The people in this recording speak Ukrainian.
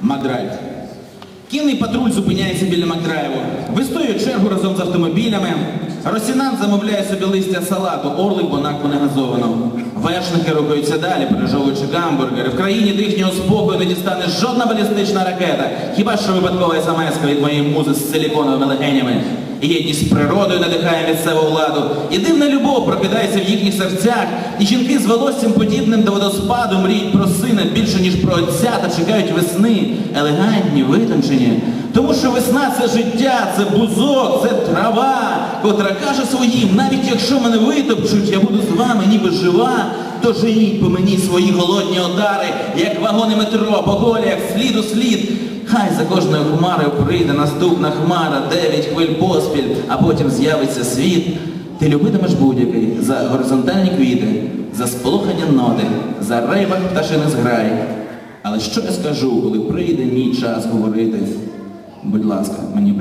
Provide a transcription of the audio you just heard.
Макдрайв. Кінний патруль зупиняється біля Макдрайву. Вистоює чергу разом з автомобілями. Росінан замовляє собі листя салату, орлик бонаку негазовану. Вершники рухаються далі, пережовуючи гамбургери. В країні їхнього спокою не дістане жодна балістична ракета. Хіба що випадкова смс від моєї музи з силіконовими легенями. Єдність природою надихає місцеву владу. І дивна любов прокидається в їхніх серцях. І жінки з волоссям подібним до водоспаду мріють про сина більше, ніж про отця, та чекають весни, елегантні, витончені. Тому що весна це життя, це бузок, це трава, котра каже своїм, навіть якщо мене витопчуть, я буду з вами ніби жива, то женіть по мені свої голодні удари, як вагони метро, по коліях, слід у слід. Хай за кожною хмарою прийде наступна хмара, дев'ять хвиль поспіль, а потім з'явиться світ. Ти любитимеш будь-який за горизонтальні квіти, за сполохання ноти, за рейвах пташини зграй. Але що я скажу, коли прийде мій час говорити? Будь ласка, мені